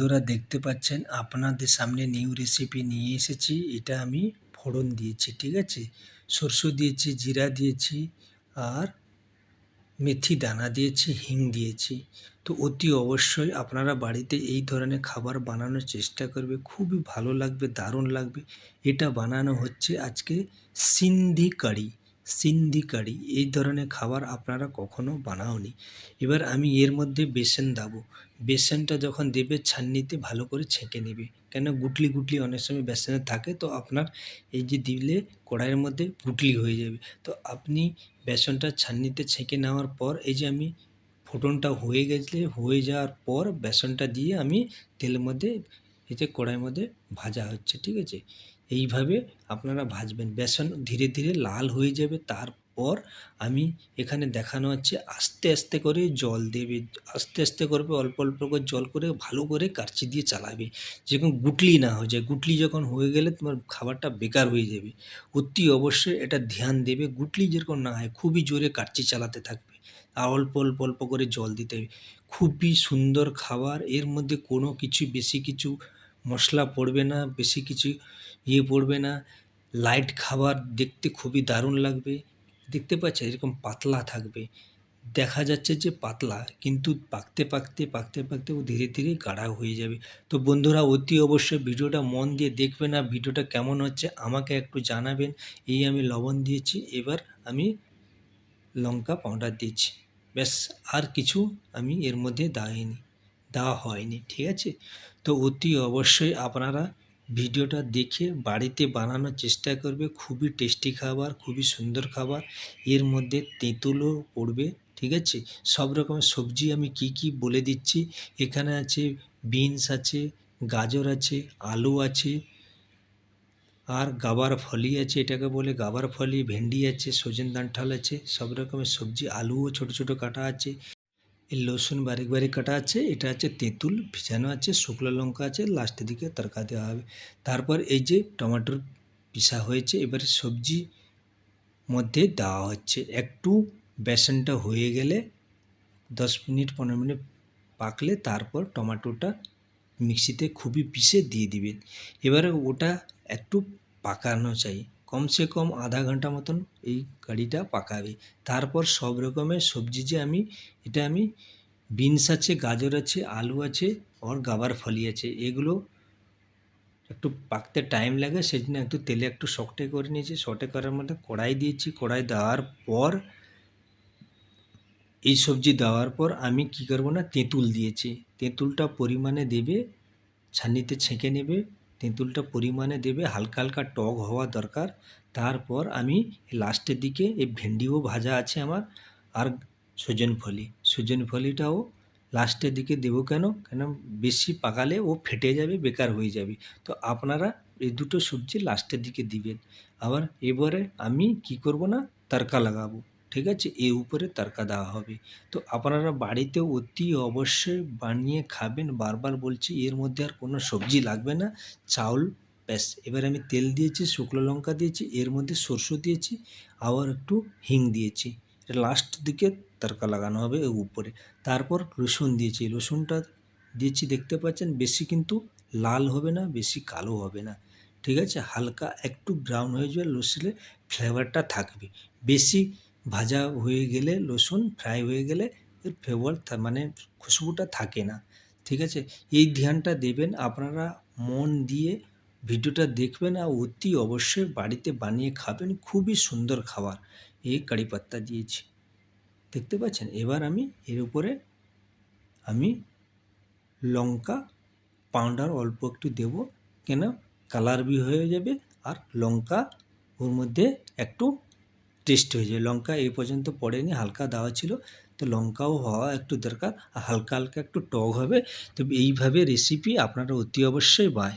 বন্ধুরা দেখতে পাচ্ছেন, আপনাদের সামনে নিউ রেসিপি নিয়ে এসেছি। এটা আমি ফোড়ন দিয়েছি, ঠিক আছে? সরষে দিয়েছি, জিরা দিয়েছি আর মেথি দানা দিয়েছি, হিং দিয়েছি। তো অতি অবশ্যই আপনারা বাড়িতে এই ধরনের খাবার বানানোর চেষ্টা করবে। খুবই ভালো লাগবে, দারুণ লাগবে। এটা বানানো হচ্ছে আজকে সিন্ধি কারি। সিন্ধি কারি এই ধরনের খাবার আপনারা কখনো বানাওনি। এবার আমি এর মধ্যে বেসন দেবো। বেসনটা যখন দেবে ছান্নিতে ভালো করে ছেঁকে নেবে। কেন গুটলি গুটলি অনেক সময় বেসনে থাকে, তো আপনার এই যে দিলে কড়াইয়ের মধ্যে গুটলি হয়ে যাবে। তো আপনি বেসনটা ছান্নিতে ছেঁকে নেওয়ার পর, এই যে আমি ফোটনটা হয়ে গেছে, হয়ে যাওয়ার পর বেসনটা দিয়ে আমি তেলের মধ্যে এতে কড়াইয়ের মধ্যে ভাজা হচ্ছে, ঠিক আছে? এইভাবে আপনারা ভাজবেন। বেসন ধীরে ধীরে লাল হয়ে যাবে। তারপর আমি এখানে দেখানো হচ্ছে আস্তে আস্তে করে জল দেবে। আস্তে আস্তে করবে, অল্প অল্প করে জল করে ভালো করে কারচি দিয়ে চালাবে। যেরকম গুটলি না হয়ে যায়। গুটলি যখন হয়ে গেলে তোমার খাবারটা বেকার হয়ে যাবে। অতি অবশ্যই এটা ধ্যান দেবে। গুটলি যেরকম না হয়, খুবই জোরে কারচি চালাতে থাকবে। আর অল্প অল্প অল্প করে জল দিতে হবে। খুবই সুন্দর খাবার। এর মধ্যে কোনো কিছু, বেশি কিছু মশলা পড়বে না, বেশি কিছু ইয়ে পড়বে না। লাইট খাবার দেখতে খুবই দারুণ লাগবে। দেখতে পাচ্ছেন এরকম পাতলা থাকবে। দেখা যাচ্ছে যে পাতলা, কিন্তু পাকতে পাকতে পাকতে পাকতে ও ধীরে ধীরে গাঢ়া হয়ে যাবে। তো বন্ধুরা, অতি অবশ্যই ভিডিওটা মন দিয়ে দেখবেন আর ভিডিওটা কেমন হচ্ছে আমাকে একটু জানাবেন। এই আমি লবণ দিয়েছি, এবার আমি লঙ্কা পাউডার দিয়েছি। ব্যাস, আর কিছু আমি এর মধ্যে দেয়নি দেওয়া হয়নি, ঠিক আছে? তো অতি অবশ্যই আপনারা ভিডিওটা দেখে বাড়িতে বানানোর চেষ্টা করবে। খুবই টেস্টি খাবার, খুবই সুন্দর খাবার। এর মধ্যে তেঁতুলও পড়বে, ঠিক আছে? সব রকমের সবজি আমি কি কি বলে দিচ্ছি। এখানে আছে বিনস আছে, গাজর আছে, আলু আছে, আর গাবার ফলি আছে, এটাকে বলে গাবার ফলি, ভেন্ডি আছে, সজন ডাঁঠাল আছে, সব রকমের সবজি, আলুও ছোট ছোট কাটা আছে। এই রসুন বারিক বারিক কাটা আছে, এটা আছে তেঁতুল, ভিজানো আছে, শুকনো লঙ্কা আছে লাস্টের দিকে তরকা দেওয়া হবে। তারপর এই যে টমেটোর পিসা হয়েছে, এবারে সবজি মধ্যে দেওয়া হচ্ছে। একটু বেসনটা হয়ে গেলে দশ মিনিট, পনেরো মিনিট পাকলে তারপর টমেটোটা মিক্সিতে খুবই পিষে দিয়ে দিবেন। এবারে ওটা একটু পাকানো চাই। কমসে কম আধা ঘণ্টা মতন এই কারিটা পাকাবে। তারপর সব রকমের সবজি যে আমি, এটা আমি বিনস আছে, গাজর আছে, আলু আছে, আর গাবার ফলি আছে। এগুলো একটু পাকতে টাইম লাগে সেই জন্য একটু তেলে একটু শক্টে করে নিয়েছি। শর্টে করার মধ্যে কড়াই দিয়েছি। কড়াই দেওয়ার পর, এই সবজি দেওয়ার পর আমি কি করব না, তেঁতুল দিয়েছি। তেঁতুলটা পরিমাণে দেবে, ছানিতে ছেঁকে নেবে। তেঁতুলটা পরিমাণে দেবে, হালকা হালকা টক হওয়া দরকার। তারপর আমি লাস্টের দিকে এই ভেন্ডিও ভাজা আছে আমার আর সজন ফলি। সজন ফলিটাও লাস্টের দিকে দেবো কেন? কেন বেশি পাকালে ও ফেটে যাবে, বেকার হয়ে যাবে। তো আপনারা এই দুটো সবজি লাস্টের দিকে দিবেন। আবার এবারে আমি কি করব না? তড়কা লাগাবো। ঠিক আছে? এর উপরে তড়কা দেওয়া হবে। তো আপনারা বাড়িতে অতি অবশ্যই বানিয়ে খাবেন। বারবার বলছি, এর মধ্যে আর কোনো সবজি লাগবে না। চাউল, ব্যাস। এবার আমি তেল দিয়েছি, শুকনো লঙ্কা দিয়েছি, এর মধ্যে সরষে দিয়েছি, আবার একটু হিং দিয়েছি। লাস্ট দিকে তড়কা লাগানো হবে উপরে। তারপর রসুন দিয়েছি। রসুনটা দিয়েছি, দেখতে পাচ্ছেন, বেশি কিন্তু লাল হবে না, বেশি কালো হবে না। ঠিক আছে? হালকা একটু ব্রাউন হয়ে যাবে রসুনের ফ্লেভারটা থাকবে। বেশি ভাজা হয়ে গেলে রসুন ফ্রাই হয়ে গেলে এর ফ্লেভার মানে খুশবুটা থাকে না। ঠিক আছে? এই ধ্যানটা দেবেন, আপনারা মন দিয়ে ভিডিওটা দেখবেন আর অতি অবশ্যই বাড়িতে বানিয়ে খাবেন, খুবই সুন্দর খাবার। এই কারি পাত্তা দিয়েছি। দেখতে পাচ্ছেন? এবার আমি এর উপরে আমি লঙ্কা পাউডার অল্প একটু দেব, কেন? কালার বি হয়ে যাবে আর লঙ্কা ওর মধ্যে একটু টেস্ট হয়ে যায়। লঙ্কা এই পর্যন্ত পড়েনি, হালকা দেওয়া ছিল। তো লঙ্কাও হওয়া একটু দরকার, হালকা হালকা একটু টক হবে। তো এইভাবে রেসিপি আপনারা অতি অবশ্যই বায়